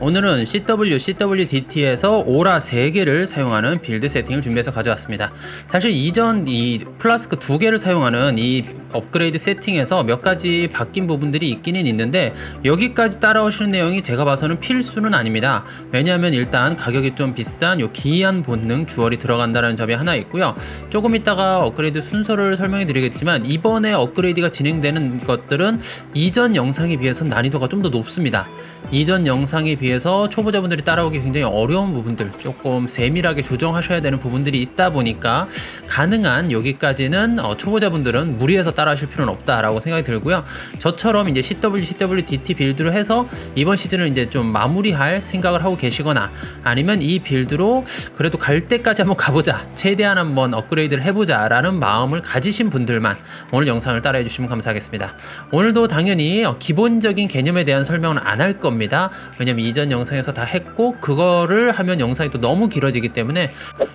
오늘은 CW, CWDT에서 오라 3개를 사용하는 빌드 세팅을 준비해서 가져왔습니다. 사실 이전 이 플라스크 2개를 사용하는 이 업그레이드 세팅에서 몇 가지 바뀐 부분들이 있기는 있는데 여기까지 따라오시는 내용이 제가 봐서는 필수는 아닙니다. 왜냐하면 일단 가격이 좀 비싼 요 기이한 본능 주얼이 들어간다는 점이 하나 있고요. 조금 이따가 업그레이드 순서를 설명해 드리겠지만 이번에 업그레이드가 진행되는 것들은 이전 영상에 비해서 난이도가 좀 더 높습니다. 이전 영상에 비해 서 초보자분들이 따라오기 굉장히 어려운 부분들 조금 세밀하게 조정하셔야 되는 부분들이 있다 보니까 가능한 여기까지는 어, 초보자분들은 무리해서 따라하실 필요는 없다라고 생각이 들고요. 저처럼 이제 CW, CWDT 빌드로 해서 이번 시즌을 이제 좀 마무리할 생각을 하고 계시거나 아니면 이 빌드로 그래도 갈 때까지 한번 가보자 최대한 한번 업그레이드를 해보자 라는 마음을 가지신 분들만 오늘 영상을 따라해 주시면 감사하겠습니다. 오늘도 당연히 어, 기본적인 개념에 대한 설명은 안 할 겁니다. 왜냐면 이전 영상에서 다 했고 그거를 하면 영상이 또 너무 길어지기 때문에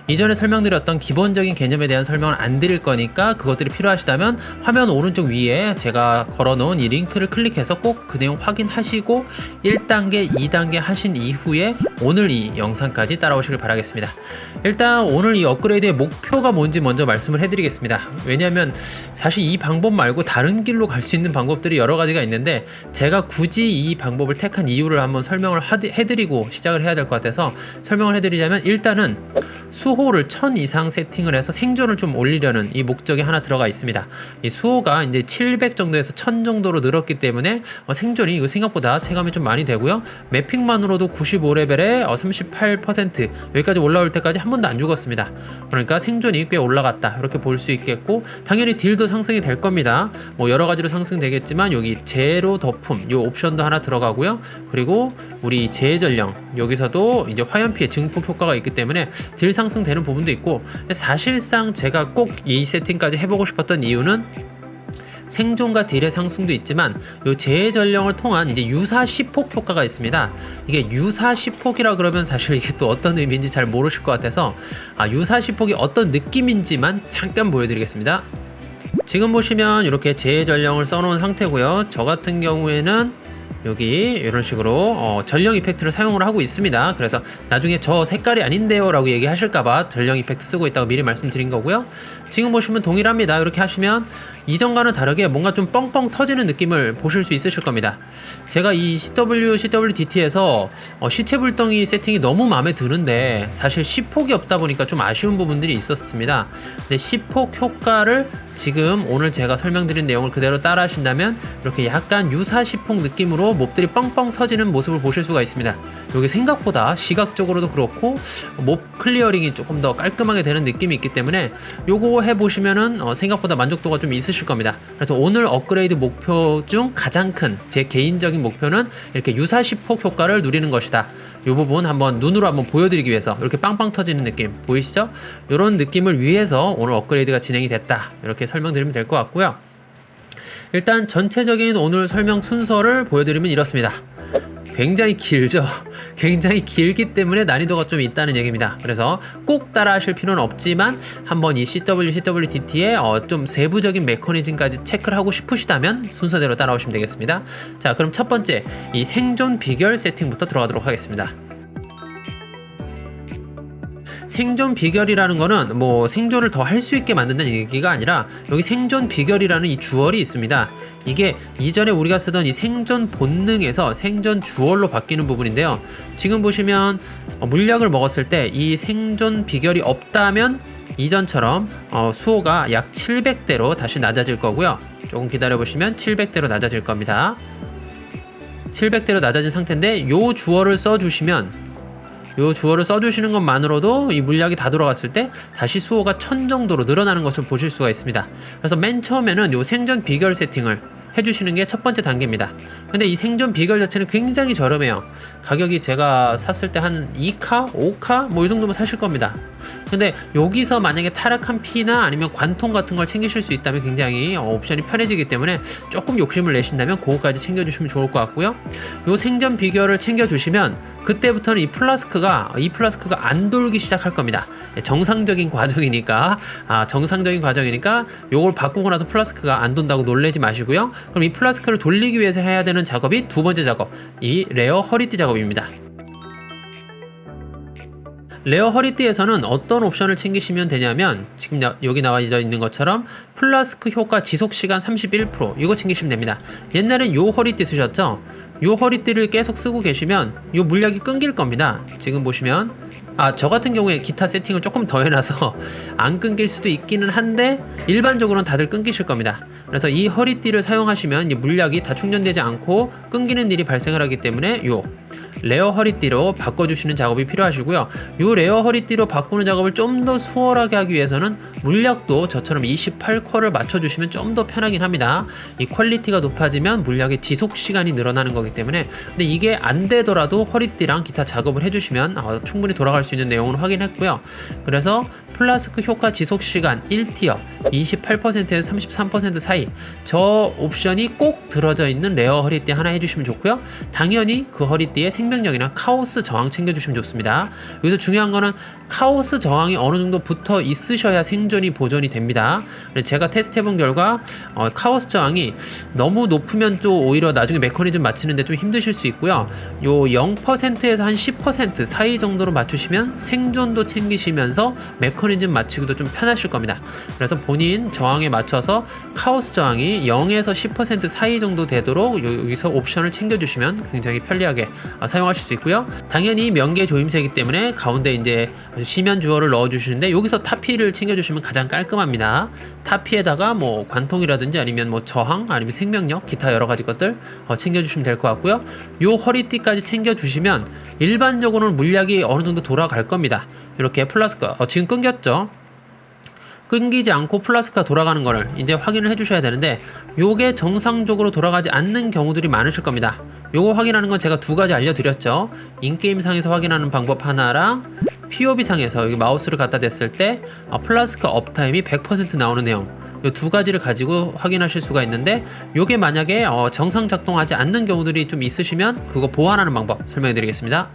이전에 설명드렸던 기본적인 개념에 대한 설명을 안 드릴 거니까 그것들이 필요하시다면 화면 오른쪽 위에 제가 걸어놓은 이 링크를 클릭해서 꼭 그 내용 확인하시고 1단계, 2단계 하신 이후에 오늘 이 영상까지 따라오시길 바라겠습니다. 일단 오늘 이 업그레이드의 목표가 뭔지 먼저 말씀을 해드리겠습니다. 왜냐하면 사실 이 방법 말고 다른 길로 갈 수 있는 방법들이 여러 가지가 있는데 제가 굳이 이 방법을 택한 이유를 한번 설명을 해드리고 시작을 해야 될 것 같아서 설명을 해드리자면 일단은 수호를 1000 이상 세팅을 해서 생존을 좀 올리려는 이 목적이 하나 들어가 있습니다. 이 수호가 이제 700 정도에서 1000 정도로 늘었기 때문에 어, 생존이 이거 생각보다 체감이 좀 많이 되고요. 매핑만으로도 95레벨에 38% 여기까지 올라올 때까지 한 번도 안 죽었습니다. 그러니까 생존이 꽤 올라갔다 이렇게 볼 수 있겠고 당연히 딜도 상승이 될 겁니다. 뭐 여러 가지로 상승되겠지만 여기 제로 덮음 이 옵션도 하나 들어가고요. 그리고 우리 재전령 여기서도 이제 화염 피해 증폭 효과가 있기 때문에 딜 상승되는 부분도 있고 사실상 제가 꼭 이 세팅까지 해보고 싶었던 이유는 생존과 딜의 상승도 있지만 요 재전령을 통한 이제 유사 시폭 효과가 있습니다. 이게 유사 시폭이라 그러면 사실 이게 또 어떤 의미인지 잘 모르실 것 같아서 아 유사 시폭이 어떤 느낌인지만 잠깐 보여드리겠습니다. 지금 보시면 이렇게 재전령을 써놓은 상태고요. 저 같은 경우에는 여기 이런 식으로 어, 전령 이펙트를 사용을 하고 있습니다. 그래서 나중에 저 색깔이 아닌데요 라고 얘기하실까봐 전령 이펙트 쓰고 있다고 미리 말씀드린 거고요. 지금 보시면 동일합니다. 이렇게 하시면 이전과는 다르게 뭔가 좀 뻥뻥 터지는 느낌을 보실 수 있으실 겁니다. 제가 이 CW, CWDT에서 어, 시체 불덩이 세팅이 너무 마음에 드는데 사실 시폭이 없다 보니까 좀 아쉬운 부분들이 있었습니다. 근데 시폭 효과를 지금 오늘 제가 설명드린 내용을 그대로 따라 하신다면 이렇게 약간 유사 시폭 느낌으로 몹들이 뻥뻥 터지는 모습을 보실 수가 있습니다. 여기 생각보다 시각적으로도 그렇고 몹 클리어링이 조금 더 깔끔하게 되는 느낌이 있기 때문에 요거 해보시면은 어, 생각보다 만족도가 좀 있으실 겁니다. 그래서 오늘 업그레이드 목표 중 가장 큰 제 개인적인 목표는 이렇게 유사 시폭 효과를 누리는 것이다. 이 부분 한번 눈으로 한번 보여드리기 위해서 이렇게 빵빵 터지는 느낌 보이시죠? 이런 느낌을 위해서 오늘 업그레이드가 진행이 됐다. 이렇게 설명드리면 될 것 같고요. 일단 전체적인 오늘 설명 순서를 보여드리면 이렇습니다. 굉장히 길죠. 굉장히 길기 때문에 난이도가 좀 있다는 얘기입니다. 그래서 꼭 따라 하실 필요는 없지만 한번 이 CW, CWDT의 어, 좀 세부적인 메커니즘까지 체크를 하고 싶으시다면 순서대로 따라오시면 되겠습니다. 자, 그럼 첫 번째 이 생존 비결 세팅부터 들어가도록 하겠습니다. 생존 비결이라는 거는 뭐 생존을 더 할 수 있게 만든다는 얘기가 아니라 여기 생존 비결이라는 이 주얼이 있습니다. 이게 이전에 우리가 쓰던 이 생존 본능에서 생존 주얼로 바뀌는 부분인데요. 지금 보시면 어, 물약을 먹었을 때 이 생존 비결이 없다면 이전처럼 어, 수호가 약 700대로 다시 낮아질 거고요. 조금 기다려 보시면 700대로 낮아질 겁니다. 700대로 낮아진 상태인데 요 주얼을 써주시면 요 주어를 써주시는 것만으로도 이 물약이 다 돌아갔을 때 다시 수호가 천 정도로 늘어나는 것을 보실 수가 있습니다. 그래서 맨 처음에는 요 생존 비결 세팅을 해주시는 게 첫 번째 단계입니다. 근데 이 생존 비결 자체는 굉장히 저렴해요. 가격이 제가 샀을 때 한 2카, 5카 뭐 이 정도면 사실 겁니다. 근데 여기서 만약에 타락한 피나 아니면 관통 같은 걸 챙기실 수 있다면 굉장히 어, 옵션이 편해지기 때문에 조금 욕심을 내신다면 그거까지 챙겨주시면 좋을 것 같고요. 요 생존 비결을 챙겨주시면 그때부터는 이 플라스크가 이 플라스크가 안 돌기 시작할 겁니다. 예, 정상적인 과정이니까 아 정상적인 과정이니까 요걸 바꾸고 나서 플라스크가 안 돈다고 놀래지 마시고요. 그럼 이 플라스크를 돌리기 위해서 해야 되는 작업이 두 번째 작업, 이 레어 허리띠 작업입니다. 레어 허리띠에서는 어떤 옵션을 챙기시면 되냐면 지금 나- 여기 나와 있는 것처럼 플라스크 효과 지속 시간 31% 이거 챙기시면 됩니다. 옛날엔 요 허리띠 쓰셨죠? 요 허리띠를 계속 쓰고 계시면 요 물약이 끊길 겁니다. 지금 보시면 아 저 같은 경우에 기타 세팅을 조금 더 해놔서 안 끊길 수도 있기는 한데 일반적으로는 다들 끊기실 겁니다. 그래서 이 허리띠를 사용하시면 이 물약이 다 충전되지 않고 끊기는 일이 발생을 하기 때문에 요 레어 허리띠로 바꿔주시는 작업이 필요하시고요. 요 레어 허리띠로 바꾸는 작업을 좀 더 수월하게 하기 위해서는 물약도 저처럼 28컬을 맞춰주시면 좀 더 편하긴 합니다. 이 퀄리티가 높아지면 물약의 지속 시간이 늘어나는 거기 때문에 근데 이게 안 되더라도 허리띠랑 기타 작업을 해주시면 어, 충분히 돌아갈 수 있는 내용을 확인했고요. 그래서 플라스크 효과 지속 시간 1티어 28%에서 33% 사이 저 옵션이 꼭 들어져 있는 레어 허리띠 하나 해주시면 좋고요. 당연히 그 허리띠에 생명력이나 카오스 저항 챙겨주시면 좋습니다. 여기서 중요한 거는 카오스 저항이 어느 정도 붙어 있으셔야 생 존이 보존이 됩니다. 제가 테스트해본 결과 어, 카오스 저항이 너무 높으면 또 오히려 나중에 메커니즘 맞추는데 좀 힘드실 수 있고요. 요 0%에서 한 10% 사이 정도로 맞추시면 생존도 챙기시면서 메커니즘 맞추기도 좀 편하실 겁니다. 그래서 본인 저항에 맞춰서 카오스 저항이 0에서 10% 사이 정도 되도록 요- 여기서 옵션을 챙겨주시면 굉장히 편리하게 어, 사용하실 수 있고요. 당연히 명계 조임새이기 때문에 가운데 이제 시면 주어를 넣어주시는데 여기서 타피를 챙겨주시면 가장 깔끔합니다. 타피에다가 뭐 관통이라든지 아니면 뭐 저항 아니면 생명력 기타 여러 가지 것들 어, 챙겨주시면 될 것 같고요. 요 허리띠까지 챙겨주시면 일반적으로는 물약이 어느 정도 돌아갈 겁니다. 이렇게 플라스크 어, 지금 끊겼죠? 끊기지 않고 플라스크가 돌아가는 거를 이제 확인을 해주셔야 되는데 요게 정상적으로 돌아가지 않는 경우들이 많으실 겁니다. 요거 확인하는 건 제가 두 가지 알려드렸죠. 인게임 상에서 확인하는 방법 하나랑 POB 상에서 여기 마우스를 갖다 댔을 때 어, 플라스크 업타임이 100% 나오는 내용 요두 가지를 가지고 확인하실 수가 있는데 요게 만약에 어, 정상 작동하지 않는 경우들이 좀 있으시면 그거 보완하는 방법 설명해 드리겠습니다.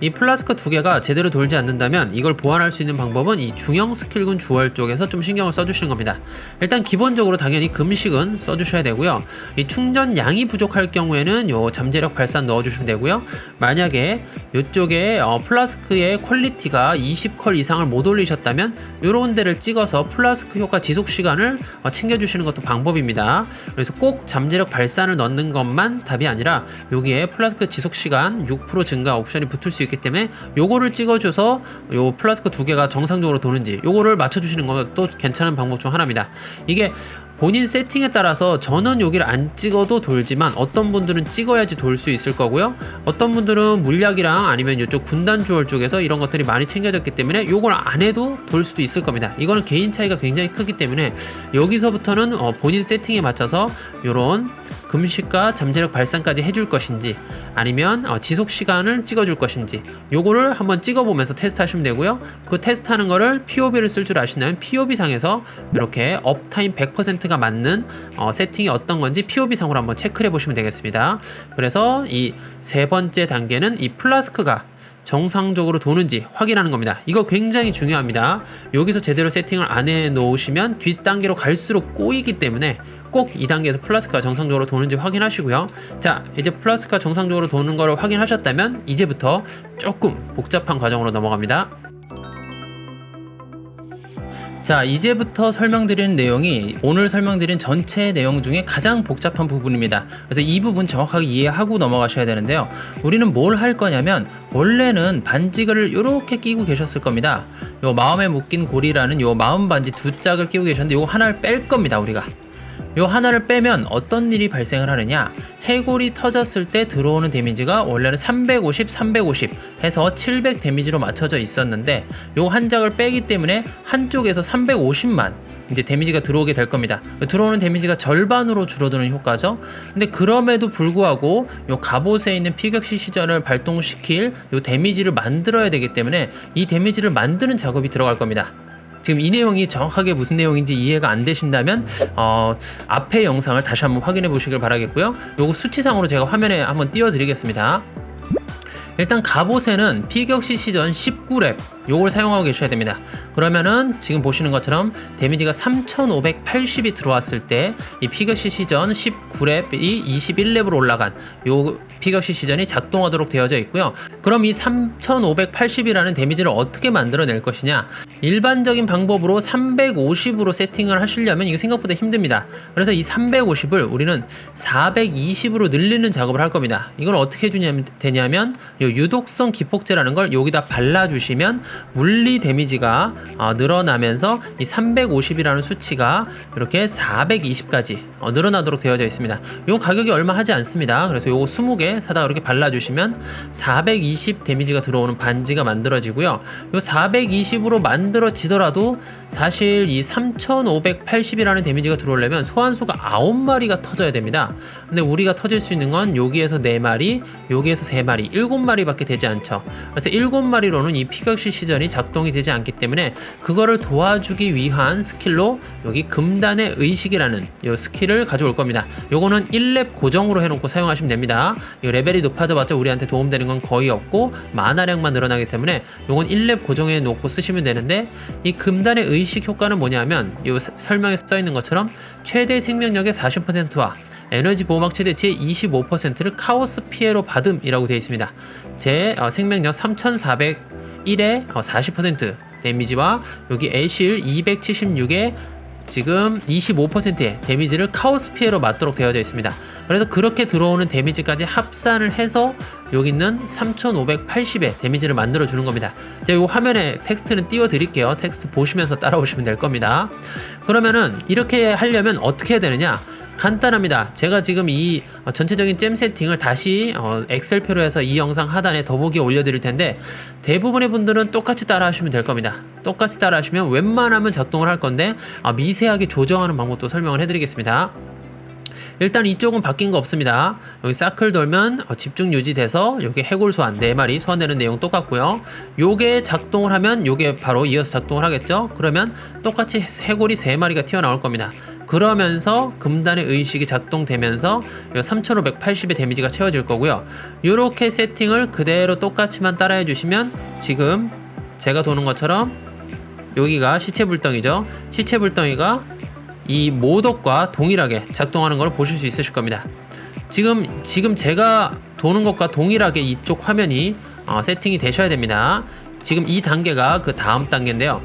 이 플라스크 두 개가 제대로 돌지 않는다면 이걸 보완할 수 있는 방법은 이 중형 스킬군 주얼 쪽에서 좀 신경을 써주시는 겁니다. 일단 기본적으로 당연히 금식은 써주셔야 되고요. 이 충전 양이 부족할 경우에는 요 잠재력 발산 넣어주시면 되고요. 만약에 이쪽에 어, 플라스크의 퀄리티가 20컬 이상을 못 올리셨다면 이런 데를 찍어서 플라스크 효과 지속 시간을 어, 챙겨주시는 것도 방법입니다. 그래서 꼭 잠재력 발산을 넣는 것만 답이 아니라 여기에 플라스크 지속 시간 6% 증가 옵션이 붙을 수 있기 때문에 요거를 찍어줘서 요 플라스크 두 개가 정상적으로 도는지 요거를 맞춰주시는 것도 괜찮은 방법 중 하나입니다. 이게 본인 세팅에 따라서 저는 여기를 안 찍어도 돌지만 어떤 분들은 찍어야지 돌 수 있을 거고요. 어떤 분들은 물약이랑 아니면 이쪽 군단 주얼 쪽에서 이런 것들이 많이 챙겨졌기 때문에 요걸 안 해도 돌 수도 있을 겁니다. 이거는 개인 차이가 굉장히 크기 때문에 여기서부터는 어, 본인 세팅에 맞춰서 요런 금식과 잠재력 발산까지 해줄 것인지 아니면 어, 지속 시간을 찍어줄 것인지 요거를 한번 찍어보면서 테스트 하시면 되고요. 그 테스트 하는 거를 POB를 쓸 줄 아신다면 POB 상에서 이렇게 업타임 100%가 맞는 어, 세팅이 어떤 건지 POB 상으로 한번 체크해 보시면 되겠습니다. 그래서 이 세 번째 단계는 이 플라스크가 정상적으로 도는지 확인하는 겁니다. 이거 굉장히 중요합니다. 여기서 제대로 세팅을 안 해 놓으시면 뒷단계로 갈수록 꼬이기 때문에 꼭 2단계에서 플라스크가 정상적으로 도는지 확인하시고요. 자, 이제 플라스크가 정상적으로 도는 걸 확인하셨다면 이제부터 조금 복잡한 과정으로 넘어갑니다. 자, 이제부터 설명드리는 내용이 오늘 설명드린 전체 내용 중에 가장 복잡한 부분입니다. 그래서 이 부분 정확하게 이해하고 넘어가셔야 되는데요. 우리는 뭘 할 거냐면 원래는 반지를 이렇게 끼고 계셨을 겁니다. 요 마음에 묶인 고리라는 요 마음 반지 두 짝을 끼고 계셨는데 요 하나를 뺄 겁니다, 우리가. 요 하나를 빼면 어떤 일이 발생을 하느냐 해골이 터졌을 때 들어오는 데미지가 원래는 350, 350 해서 700 데미지로 맞춰져 있었는데 요 한 장을 빼기 때문에 한쪽에서 350만 이제 데미지가 들어오게 될 겁니다. 들어오는 데미지가 절반으로 줄어드는 효과죠. 근데 그럼에도 불구하고 요 갑옷에 있는 피격시 시전을 발동시킬 요 데미지를 만들어야 되기 때문에 이 데미지를 만드는 작업이 들어갈 겁니다. 지금 이 내용이 정확하게 무슨 내용인지 이해가 안 되신다면 어, 앞의 영상을 다시 한번 확인해 보시길 바라겠고요. 요거 수치상으로 제가 화면에 한번 띄워 드리겠습니다. 일단 갑옷에는 피격시 시전 19렙 요걸 사용하고 계셔야 됩니다. 그러면은 지금 보시는 것처럼 데미지가 3580이 들어왔을 때 이 피겨시 시전 19렙이 21렙으로 올라간 요 피겨시 시전이 작동하도록 되어져 있고요. 그럼 이 3580이라는 데미지를 어떻게 만들어낼 것이냐? 일반적인 방법으로 350으로 세팅을 하시려면 이게 생각보다 힘듭니다. 그래서 이 350을 우리는 420으로 늘리는 작업을 할 겁니다. 이걸 어떻게 해주냐면 되냐면 요 유독성 기폭제라는 걸 여기다 발라주시면 물리 데미지가 어, 늘어나면서 이 350이라는 수치가 이렇게 420까지 어, 늘어나도록 되어져 있습니다. 요 가격이 얼마 하지 않습니다. 그래서 요거 20개 사다가 이렇게 발라주시면 420 데미지가 들어오는 반지가 만들어지고요. 요 420으로 만들어지더라도 사실 이 3580이라는 데미지가 들어오려면 소환수가 9마리가 터져야 됩니다. 근데 우리가 터질 수 있는 건 여기에서 4마리, 여기에서 3마리, 7마리밖에 되지 않죠. 그래서 7마리로는 이 피격시 시절이 작동이 되지 않기 때문에 그거를 도와주기 위한 스킬로 여기 금단의 의식이라는 이 스킬을 가져올 겁니다. 요거는 1렙 고정으로 해놓고 사용하시면 됩니다. 이 레벨이 높아져봤자 우리한테 도움되는 건 거의 없고 만화량만 늘어나기 때문에 요건 1렙 고정해 놓고 쓰시면 되는데 이 금단의 의식 효과는 뭐냐면 이 설명에 써 있는 것처럼 최대 생명력의 40%와 에너지 보호막 최대치의 25%를 카오스 피해로 받음이라고 되어 있습니다. 제 어, 생명력 3,400 1에 40% 어, 데미지와 여기 애실 276에 지금 25%의 데미지를 카오스 피해로 맞도록 되어져 있습니다. 그래서 그렇게 들어오는 데미지까지 합산을 해서 여기 있는 3580의 데미지를 만들어 주는 겁니다. 제가 이 화면에 텍스트는 띄워 드릴게요. 텍스트 보시면서 따라오시면 될 겁니다. 그러면은 이렇게 하려면 어떻게 해야 되느냐? 간단합니다. 제가 지금 이 어, 전체적인 잼 세팅을 다시 어, 엑셀표로 해서 이 영상 하단에 더보기에 올려드릴 텐데 대부분의 분들은 똑같이 따라 하시면 될 겁니다. 똑같이 따라 하시면 웬만하면 작동을 할 건데 아, 미세하게 조정하는 방법도 설명을 해드리겠습니다. 일단 이쪽은 바뀐 거 없습니다. 여기 사클 돌면 어, 집중 유지돼서 여기 해골 소환 4마리 소환되는 내용 똑같고요. 요게 작동을 하면 요게 바로 이어서 작동을 하겠죠. 그러면 똑같이 해골이 3마리가 튀어나올 겁니다. 그러면서 금단의 의식이 작동되면서 3580의 데미지가 채워질 거고요. 이렇게 세팅을 그대로 똑같이만 따라해 주시면 지금 제가 도는 것처럼 여기가 시체 불덩이죠. 시체 불덩이가 이 모독과 동일하게 작동하는 걸 보실 수 있으실 겁니다. 지금 지금 제가 도는 것과 동일하게 이쪽 화면이 어, 세팅이 되셔야 됩니다. 지금 이 단계가 그 다음 단계인데요.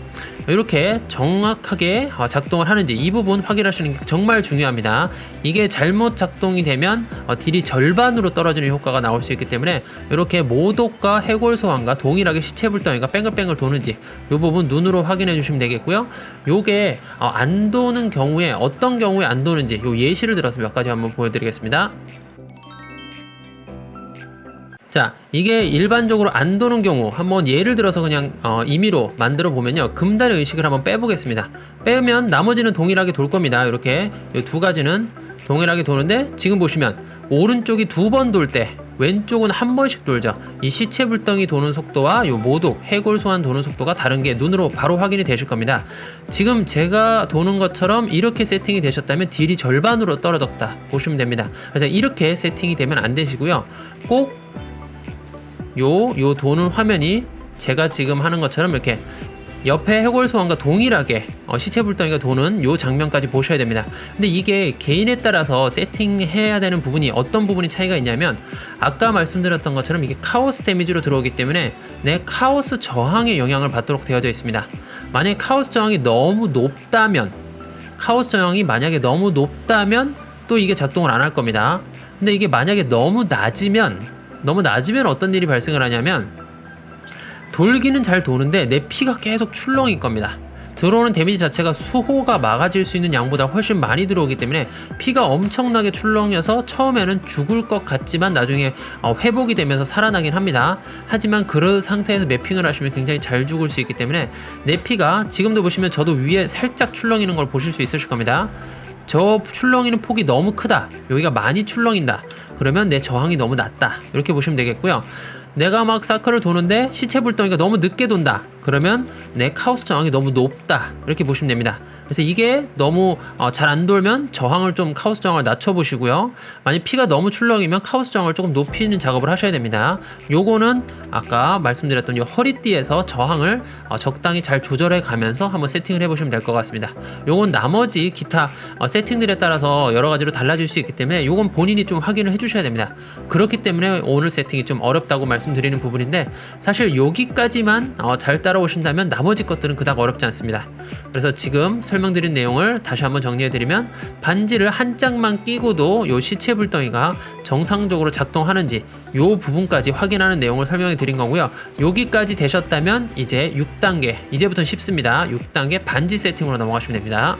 이렇게 정확하게 어, 작동을 하는지 이 부분 확인하시는 게 정말 중요합니다. 이게 잘못 작동이 되면 어, 딜이 절반으로 떨어지는 효과가 나올 수 있기 때문에 이렇게 모독과 해골 소환과 동일하게 시체 불덩이가 뺑글뺑글 도는지 이 부분 눈으로 확인해 주시면 되겠고요. 요게 어, 안 도는 경우에 어떤 경우에 안 도는지 요 예시를 들어서 몇 가지 한번 보여드리겠습니다. 자, 이게 일반적으로 안 도는 경우 한번 예를 들어서 그냥 어, 임의로 만들어 보면요. 금단의 의식을 한번 빼보겠습니다. 빼면 나머지는 동일하게 돌 겁니다. 이렇게 이두 가지는 동일하게 도는데 지금 보시면 오른쪽이 두 번 돌 때 왼쪽은 한 번씩 돌죠. 이 시체 불덩이 도는 속도와 요 모독, 해골 소환 도는 속도가 다른 게 눈으로 바로 확인이 되실 겁니다. 지금 제가 도는 것처럼 이렇게 세팅이 되셨다면 딜이 절반으로 떨어졌다 보시면 됩니다. 그래서 이렇게 세팅이 되면 안 되시고요. 꼭 요, 요 도는 화면이 제가 지금 하는 것처럼 이렇게 옆에 해골 소환과 동일하게 어, 시체 불덩이가 도는 요 장면까지 보셔야 됩니다. 근데 이게 개인에 따라서 세팅해야 되는 부분이 어떤 부분이 차이가 있냐면 아까 말씀드렸던 것처럼 이게 카오스 데미지로 들어오기 때문에 내 카오스 저항의 영향을 받도록 되어져 있습니다. 만약에 카오스 저항이 너무 높다면 카오스 저항이 만약에 너무 높다면 또 이게 작동을 안 할 겁니다. 근데 이게 만약에 너무 낮으면 너무 낮으면 어떤 일이 발생을 하냐면 돌기는 잘 도는데 내 피가 계속 출렁일 겁니다. 들어오는 데미지 자체가 수호가 막아질 수 있는 양보다 훨씬 많이 들어오기 때문에 피가 엄청나게 출렁여서 처음에는 죽을 것 같지만 나중에 어, 회복이 되면서 살아나긴 합니다. 하지만 그런 상태에서 매핑을 하시면 굉장히 잘 죽을 수 있기 때문에 내 피가 지금도 보시면 저도 위에 살짝 출렁이는 걸 보실 수 있으실 겁니다. 저 출렁이는 폭이 너무 크다. 여기가 많이 출렁인다. 그러면 내 저항이 너무 낮다. 이렇게 보시면 되겠고요. 내가 막 사커를 도는데 시체 불덩이가 너무 늦게 돈다. 그러면 내 카오스 저항이 너무 높다 이렇게 보시면 됩니다. 그래서 이게 너무 어, 잘 안 돌면 저항을 좀 카오스 저항을 낮춰 보시고요. 만약 피가 너무 출렁이면 카오스 저항을 조금 높이는 작업을 하셔야 됩니다. 요거는 아까 말씀드렸던 이 허리띠에서 저항을 어, 적당히 잘 조절해 가면서 한번 세팅을 해 보시면 될 것 같습니다. 요건 나머지 기타 어, 세팅들에 따라서 여러 가지로 달라질 수 있기 때문에 요건 본인이 좀 확인을 해 주셔야 됩니다. 그렇기 때문에 오늘 세팅이 좀 어렵다고 말씀드리는 부분인데 사실 여기까지만 어, 잘 따라 오신다면 나머지 것들은 그닥 어렵지 않습니다. 그래서 지금 설명드린 내용을 다시 한번 정리해드리면 반지를 한 짝만 끼고도 요 시체 불덩이가 정상적으로 작동하는지 요 부분까지 확인하는 내용을 설명해 드린 거고요. 여기까지 되셨다면 이제 6단계 이제부터 쉽습니다. 6단계 반지 세팅으로 넘어가시면 됩니다.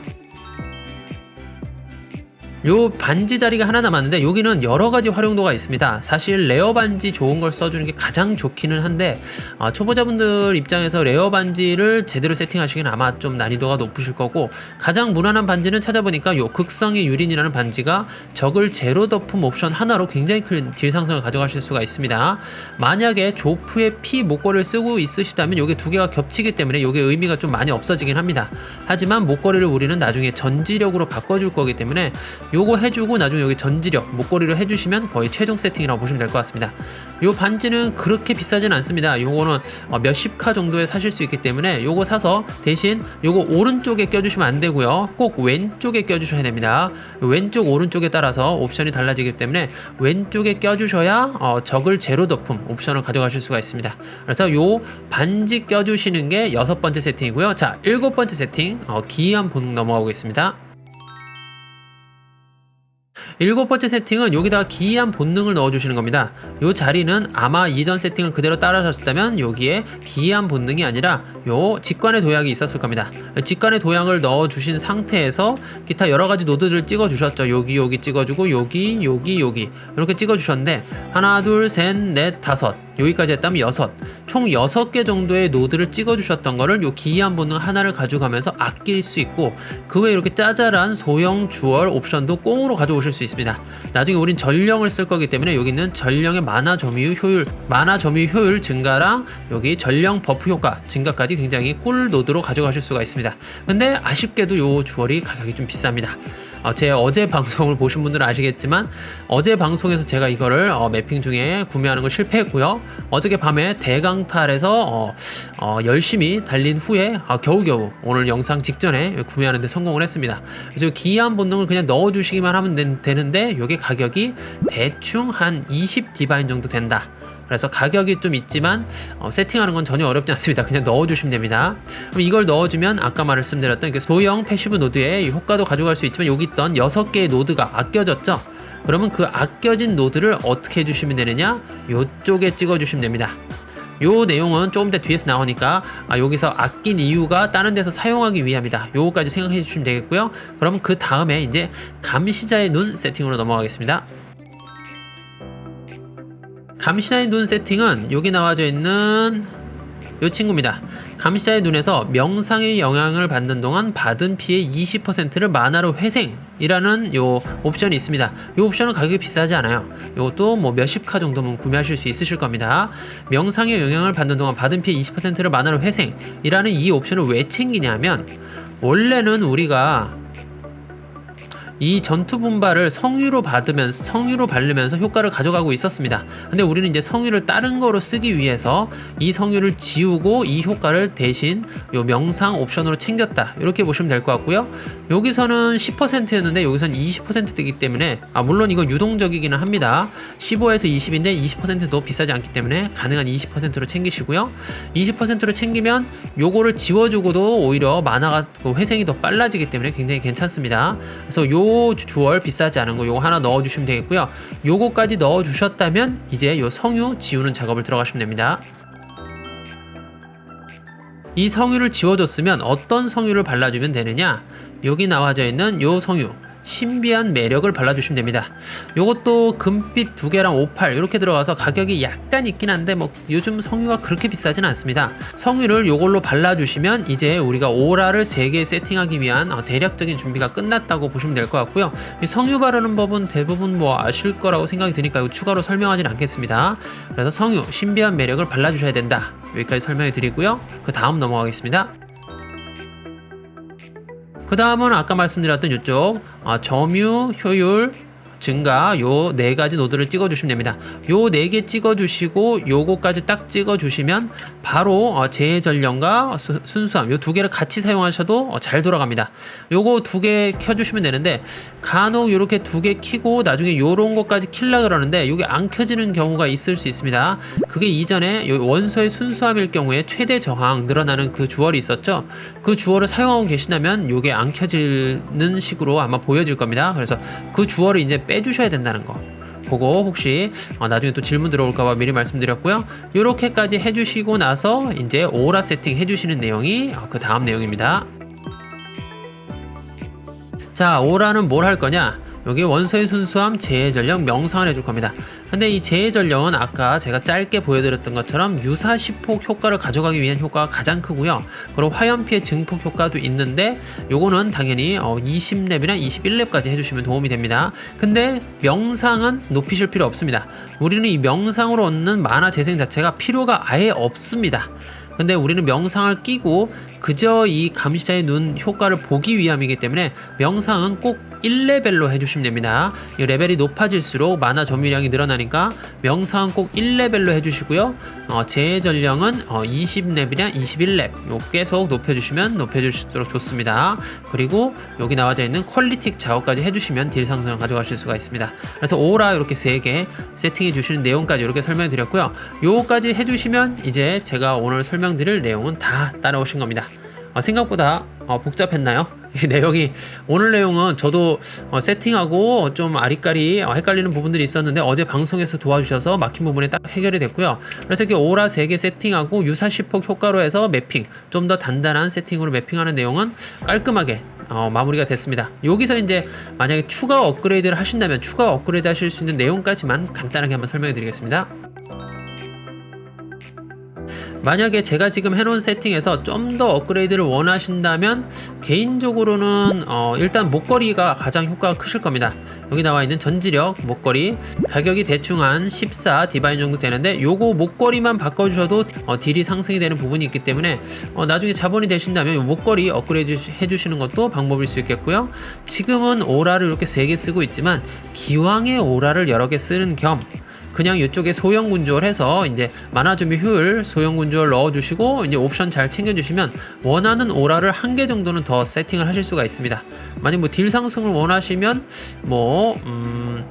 요 반지 자리가 하나 남았는데 여기는 여러 가지 활용도가 있습니다. 사실 레어 반지 좋은 걸 써주는 게 가장 좋기는 한데 아, 초보자분들 입장에서 레어 반지를 제대로 세팅하시기는 아마 좀 난이도가 높으실 거고 가장 무난한 반지는 찾아보니까 요 극성의 유린이라는 반지가 적을 제로 덮음 옵션 하나로 굉장히 큰 딜 상승을 가져가실 수가 있습니다. 만약에 조프의 피 목걸이를 쓰고 있으시다면 요게 두 개가 겹치기 때문에 요게 의미가 좀 많이 없어지긴 합니다. 하지만 목걸이를 우리는 나중에 전지력으로 바꿔줄 거기 때문에 요거 해주고 나중에 여기 전지력 목걸이로 해주시면 거의 최종 세팅이라고 보시면 될 것 같습니다. 요 반지는 그렇게 비싸진 않습니다. 요거는 어, 몇십 카 정도에 사실 수 있기 때문에 요거 사서 대신 요거 오른쪽에 껴주시면 안 되고요. 꼭 왼쪽에 껴주셔야 됩니다. 왼쪽 오른쪽에 따라서 옵션이 달라지기 때문에 왼쪽에 껴주셔야 어, 적을 제로 덮음 옵션을 가져가실 수가 있습니다. 그래서 요 반지 껴주시는 게 여섯 번째 세팅이고요. 자 일곱 번째 세팅 어, 기이한 본능 넘어가보겠습니다. 일곱 번째 세팅은 여기다가 기이한 본능을 넣어주시는 겁니다. 이 자리는 아마 이전 세팅을 그대로 따라하셨다면 여기에 기이한 본능이 아니라 요 직관의 도약이 있었을 겁니다. 직관의 도약을 넣어주신 상태에서 기타 여러 가지 노드를 찍어주셨죠. 여기 여기 찍어주고 여기 여기 여기 이렇게 찍어주셨는데 하나 둘 셋 넷 다섯 여기까지 했다면 여섯 총 여섯 개 정도의 노드를 찍어주셨던 거를 요 기이한 본능 하나를 가져가면서 아낄 수 있고 그 외에 이렇게 짜잘한 소형 주얼 옵션도 꽁으로 가져오실 수 있습니다. 나중에 우린 전령을 쓸 거기 때문에 여기는 전령의 만화 점유 효율, 만화 점유 효율 증가랑 여기 전령 버프 효과 증가까지 굉장히 꿀 노드로 가져가실 수가 있습니다. 근데 아쉽게도 요 주얼이 가격이 좀 비쌉니다. 어, 제 어제 방송을 보신 분들은 아시겠지만 어제 방송에서 제가 이거를 어, 매핑 중에 구매하는 걸 실패했고요. 어저께 밤에 대강탈에서 어, 어, 열심히 달린 후에 아, 겨우겨우 오늘 영상 직전에 구매하는데 성공을 했습니다. 그래서 기이한 본능을 그냥 넣어주시기만 하면 된- 되는데 이게 가격이 대충 한 20 디바인 정도 된다. 그래서 가격이 좀 있지만 어, 세팅하는 건 전혀 어렵지 않습니다. 그냥 넣어주시면 됩니다. 그럼 이걸 넣어주면 아까 말씀드렸던 이렇게 소형 패시브 노드의 이 효과도 가져갈 수 있지만 여기 있던 6개의 노드가 아껴졌죠. 그러면 그 아껴진 노드를 어떻게 해주시면 되느냐? 이쪽에 찍어주시면 됩니다. 요 내용은 조금 더 뒤에서 나오니까 아, 여기서 아낀 이유가 다른 데서 사용하기 위함이다. 요거까지 생각해 주시면 되겠고요. 그럼 그 다음에 이제 감시자의 눈 세팅으로 넘어가겠습니다. 감시자의 눈 세팅은 여기 나와져 있는 이 친구입니다. 감시자의 눈에서 명상의 영향을 받는 동안 받은 피의 20%를 만화로 회생이라는 요 옵션이 있습니다. 이 옵션은 가격이 비싸지 않아요. 이것도 뭐 몇십 카 정도면 구매하실 수 있으실 겁니다. 명상의 영향을 받는 동안 받은 피의 20%를 만화로 회생이라는 이 옵션을 왜 챙기냐면 원래는 우리가 이 전투 분발을 성유로 받으면서 성유로 바르면서 효과를 가져가고 있었습니다. 근데 우리는 이제 성유를 다른 거로 쓰기 위해서 이 성유를 지우고 이 효과를 대신 요 명상 옵션으로 챙겼다. 이렇게 보시면 될 것 같고요. 여기서는 10%였는데 여기서는 20% 되기 때문에 아 물론 이건 유동적이기는 합니다. 15에서 20인데 20%도 비싸지 않기 때문에 가능한 20%로 챙기시고요. 20%로 챙기면 요거를 지워주고도 오히려 만화가 그 회생이 더 빨라지기 때문에 굉장히 괜찮습니다. 그래서 요 주얼 비싸지 않은 거 요거 하나 넣어주시면 되겠고요. 요거까지 넣어주셨다면 이제 요 성유 지우는 작업을 들어가시면 됩니다. 이 성유를 지워줬으면 어떤 성유를 발라주면 되느냐? 여기 나와져 있는 요 성유 신비한 매력을 발라주시면 됩니다. 요것도 금빛 두 개랑 58 이렇게 들어가서 가격이 약간 있긴 한데 뭐 요즘 성유가 그렇게 비싸진 않습니다. 성유를 요걸로 발라주시면 이제 우리가 오라를 3개 세팅하기 위한 어, 대략적인 준비가 끝났다고 보시면 될 것 같고요. 이 성유 바르는 법은 대부분 뭐 아실 거라고 생각이 드니까 추가로 설명하진 않겠습니다. 그래서 성유 신비한 매력을 발라주셔야 된다. 여기까지 설명해 드리고요. 그 다음 넘어가겠습니다. 그 다음은 아까 말씀드렸던 이쪽 어, 점유 효율 증가 요 네 가지 노드를 찍어 주시면 됩니다. 요 네 개 찍어 주시고 요거까지 딱 찍어 주시면 바로 어, 수- 순수함 요 두 개를 같이 사용하셔도 어, 잘 돌아갑니다. 요거 두 개 켜 주시면 되는데 간혹 요렇게 두 개 키고 나중에 요런 것까지 킬라 그러는데 요게 안 켜지는 경우가 있을 수 있습니다. 그게 이전에 요 원소의 순수함일 경우에 최대 저항 늘어나는 그 주얼이 있었죠. 그 주얼을 사용하고 계시다면 요게 안 켜지는 식으로 아마 보여질 겁니다. 그래서 그 주얼을 이제 빼주셔야 된다는 거. 그거 혹시 어, 나중에 또 질문 들어올까봐 미리 말씀드렸고요. 이렇게까지 해주시고 나서 이제 오라 세팅 해주시는 내용이 어, 그 다음 내용입니다. 자, 오라는 뭘 할 거냐? 여기 원소의 순수함, 재해전령, 명상을 해줄 겁니다. 근데 이 재해전령은 아까 제가 짧게 보여드렸던 것처럼 유사 시폭 효과를 가져가기 위한 효과가 가장 크고요. 그리고 화염 피해 증폭 효과도 있는데 요거는 당연히 어, 20렙이나 21렙까지 해주시면 도움이 됩니다. 근데 명상은 높이실 필요 없습니다. 우리는 이 명상으로 얻는 만화 재생 자체가 필요가 아예 없습니다. 근데 우리는 명상을 끼고 그저 이 감시자의 눈 효과를 보기 위함이기 때문에 명상은 꼭 1레벨로 해주시면 됩니다. 이 레벨이 높아질수록 만화 점유량이 늘어나니까 명상은 꼭 1레벨로 해주시고요. 어, 재전령은 어, 20렙이나 21렙 요 계속 높여주시면 높여주실수록 좋습니다. 그리고 여기 나와져 있는 퀄리틱 작업까지 해주시면 딜 상승을 가져가실 수가 있습니다. 그래서 오라 이렇게 3개 세팅해 주시는 내용까지 이렇게 설명해 드렸고요. 요거까지 해주시면 이제 제가 오늘 설명 드릴 내용은 다 따라오신 겁니다. 어, 생각보다 어, 복잡했나요? 이 내용이 오늘 내용은 저도 어, 세팅하고 좀 아리까리 어, 헷갈리는 부분들이 있었는데 어제 방송에서 도와주셔서 막힌 부분이 딱 해결이 됐고요. 그래서 이렇게 오라 3개 세팅하고 유사 시폭 효과로 해서 매핑 좀 더 단단한 세팅으로 매핑하는 내용은 깔끔하게 어, 마무리가 됐습니다. 여기서 이제 만약에 추가 업그레이드를 하신다면 추가 업그레이드 하실 수 있는 내용까지만 간단하게 한번 설명해 드리겠습니다. 만약에 제가 지금 해놓은 세팅에서 좀 더 업그레이드를 원하신다면 개인적으로는 어, 일단 목걸이가 가장 효과가 크실 겁니다. 여기 나와 있는 전지력 목걸이 가격이 대충 한 14 디바인 정도 되는데 요거 목걸이만 바꿔주셔도 어, 딜이 상승이 되는 부분이 있기 때문에 어, 나중에 자본이 되신다면 요 목걸이 업그레이드 해주시는 것도 방법일 수 있겠고요. 지금은 오라를 이렇게 3개 쓰고 있지만 기왕에 오라를 여러 개 쓰는 겸 그냥 이쪽에 소형 군주얼 해서 이제 만화 준비 효율 소형 군주얼 넣어주시고 이제 옵션 잘 챙겨주시면 원하는 오라를 한 개 정도는 더 세팅을 하실 수가 있습니다. 만약 뭐 딜 상승을 원하시면 뭐 음,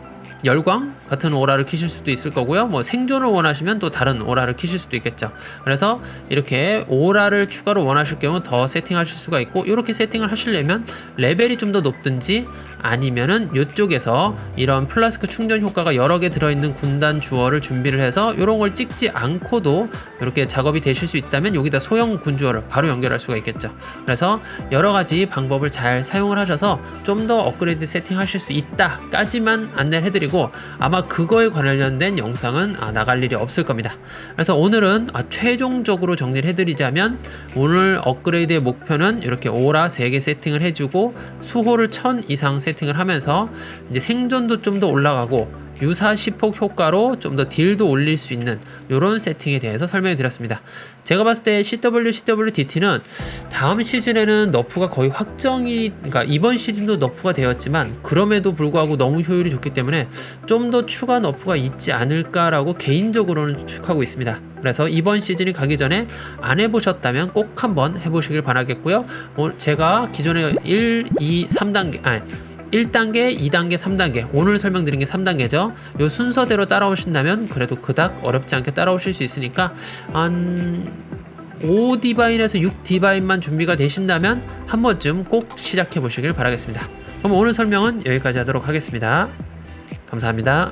열광 같은 오라를 키실 수도 있을 거고요. 뭐 생존을 원하시면 또 다른 오라를 키실 수도 있겠죠. 그래서 이렇게 오라를 추가로 원하실 경우 더 세팅하실 수가 있고 이렇게 세팅을 하시려면 레벨이 좀 더 높든지 아니면은 이쪽에서 이런 플라스크 충전 효과가 여러 개 들어있는 군단 주어를 준비를 해서 이런 걸 찍지 않고도 이렇게 작업이 되실 수 있다면 여기다 소형 군주어를 바로 연결할 수가 있겠죠. 그래서 여러 가지 방법을 잘 사용을 하셔서 좀 더 업그레이드 세팅하실 수 있다까지만 안내를 해드리고 아마 그거에 관련된 영상은 아, 나갈 일이 없을 겁니다. 그래서 오늘은 아, 최종적으로 정리를 해드리자면 오늘 업그레이드의 목표는 이렇게 오라 3개 세팅을 해주고 수호를 1000 이상 세팅을 하면서 이제 생존도 좀 더 올라가고 유사 시폭 효과로 좀 더 딜도 올릴 수 있는 이런 세팅에 대해서 설명해 드렸습니다. 제가 봤을 때 CW, CWDT는 다음 시즌에는 너프가 거의 확정이, 그러니까 이번 시즌도 너프가 되었지만 그럼에도 불구하고 너무 효율이 좋기 때문에 좀 더 추가 너프가 있지 않을까라고 개인적으로는 추측하고 있습니다. 그래서 이번 시즌이 가기 전에 안 해보셨다면 꼭 한번 해보시길 바라겠고요. 제가 기존에 1, 2, 3단계, 아니, 1단계, 2단계, 3단계. 오늘 설명드린 게 3단계죠. 요 순서대로 따라오신다면 그래도 그닥 어렵지 않게 따라오실 수 있으니까 한 5디바인에서 6디바인만 준비가 되신다면 한 번쯤 꼭 시작해 보시길 바라겠습니다. 그럼 오늘 설명은 여기까지 하도록 하겠습니다. 감사합니다.